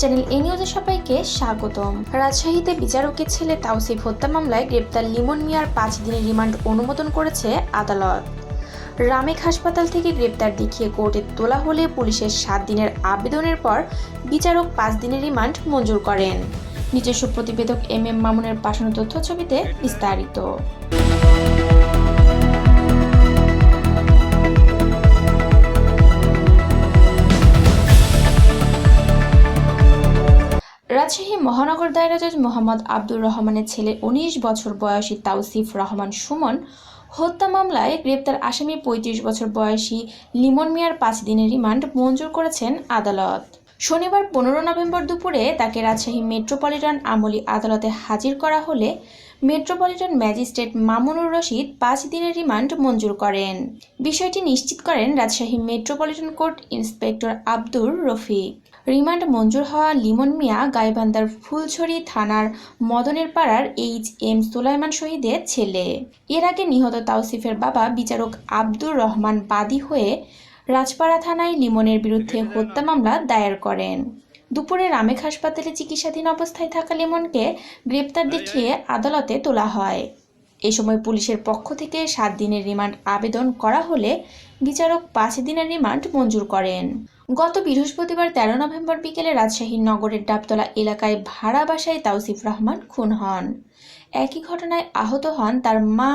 Channel এ নিউজে সবাইকে স্বাগতম। রাজশাহীতে বিচারকের ছেলে তাওসিফ হত্যা মামলায় গ্রেপ্তার লিমন মিয়ার পাঁচ দিনের রিমান্ড অনুমোদন করেছে আদালত। রামেক হাসপাতাল থেকে গ্রেপ্তার দেখিয়ে কোর্টে তোলা হলে পুলিশের সাত দিনের আবেদনের পর বিচারক পাঁচ দিনের রিমান্ড মঞ্জুর করেন। নিজস্ব প্রতিবেদক এম এম মামুনের পাঠানো তথ্য ছবিতে বিস্তারিত। রাজশাহী মহানগর দায়রা জজ মোহাম্মদ আব্দুর রহমানের ছেলে উনিশ বছর বয়সী তাওসিফ রহমান সুমন হত্যা মামলায় গ্রেপ্তার আসামি পঁয়ত্রিশ বছর বয়সী লিমন মিয়ার পাঁচ দিনের রিমান্ড মঞ্জুর করেছেন আদালত। শনিবার পনেরো নভেম্বর দুপুরে তাকে রাজশাহী মেট্রোপলিটন আমলি আদালতে হাজির করা হলে মেট্রোপলিটন ম্যাজিস্ট্রেট মামুনুর রশিদ পাঁচ দিনের রিমান্ড মঞ্জুর করেন। বিষয়টি নিশ্চিত করেন Rajshahi metropolitan court inspector Abdur Rafiq. Remand মঞ্জুর হওয়া লিমন মিয়া গাইবান্ধার ফুলছড়ি থানার মদনের পাড়ার এইচ এম সুলাইমান শহীদের ছেলে। এর আগে নিহত তাওসিফের বাবা বিচারক আব্দুর রহমান বাদী হয়ে রাজপাড়া থানায় লিমনের বিরুদ্ধে হত্যা মামলা দায়ের করেন। দুপুরে রামেক হাসপাতালে চিকিৎসাধীন অবস্থায় থাকা লিমনকে গ্রেপ্তার দেখিয়ে আদালতে তোলা হয়। এ সময় পুলিশের পক্ষ থেকে সাত দিনের রিমান্ড আবেদন করা হলে বিচারক পাঁচ দিনের রিমান্ড মঞ্জুর করেন। গত বৃহস্পতিবার তেরো নভেম্বর বিকেলে রাজশাহী নগরের ডাবতলা এলাকায় ভাড়া বাসায় তাওসিফ রহমান খুন হন। একই ঘটনায় আহত হন তার মা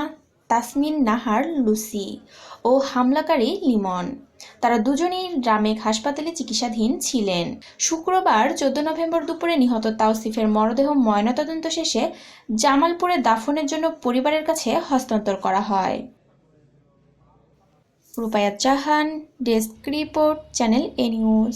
তাসমিন নাহার লুসি ও হামলাকারী লিমন। তারা দুজনেই রামেক হাসপাতালে চিকিৎসাধীন ছিলেন। শুক্রবার চোদ্দ নভেম্বর দুপুরে নিহত তাওসিফের মরদেহ ময়নাতদন্ত শেষে জামালপুরে দাফনের জন্য পরিবারের কাছে হস্তান্তর করা হয়। রূপায়া চাহান, desk report, channel A news.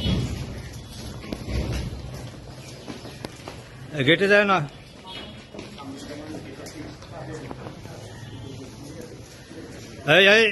গেটে যায় না। এই এই।